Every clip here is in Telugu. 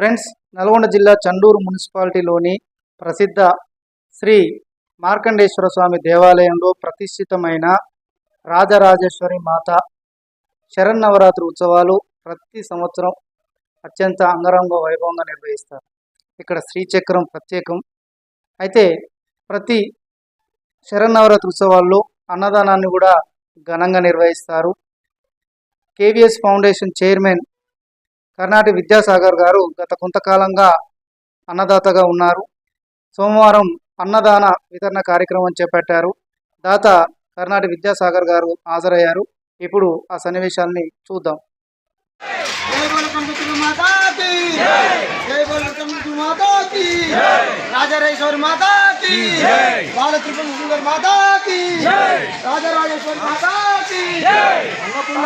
ఫ్రెండ్స్ నల్గొండ జిల్లా చండూరు మున్సిపాలిటీలోని ప్రసిద్ధ శ్రీ మార్కండేశ్వర స్వామి దేవాలయంలో ప్రతిష్ఠితమైన రాజరాజేశ్వరి మాత శరన్నవరాత్రి ఉత్సవాలు ప్రతి సంవత్సరం అత్యంత అంగరంగ వైభవంగా నిర్వహిస్తారు. ఇక్కడ శ్రీచక్రం ప్రత్యేకం. అయితే ప్రతి శరన్నవరాత్రి ఉత్సవాల్లో అన్నదానాన్ని కూడా ఘనంగా నిర్వహిస్తారు. KVS foundation chairman Karnati Vidyasagar గారు గత కొంతకాలంగా అన్నదాతగా ఉన్నారు సోమవారం అన్నదాన వితరణ కార్యక్రమం చేపట్టారు దాత కర్ణాటి విద్యాసాగర్ గారు హాజరయ్యారు ఇప్పుడు ఆ సన్నివేశాల్ని చూద్దాం జై బోల కంపెనీ మాతా की జై బోల కంపెనీ మాతా की రాజరాజేశ్వరి మాతా की బాల త్రిపుర సుందర్ మాతా की రాజరాజేశ్వరి మాతా की అన్నపూర్ణ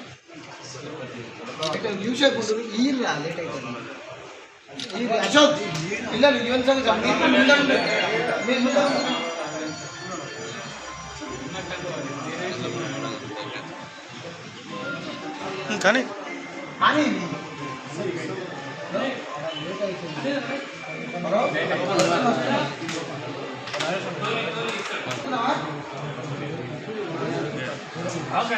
గుండు ఈ లేట్ అవుతుంది ఈ అశోక్ పిల్లలు మీరు ముందర కానీ కానీ ఓకే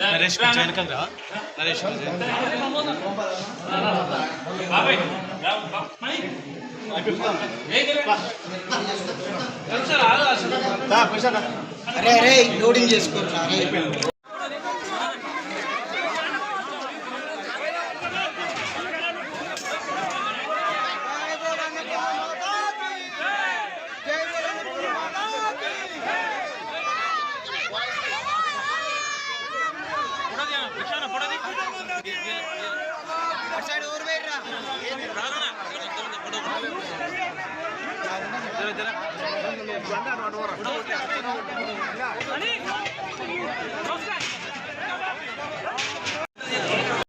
నరేష్ కొంచెం అరే అరే లోడింగ్ చేసుకోవచ్చు ಜರ ಜರ ಬಂದ ನೋಡೋರ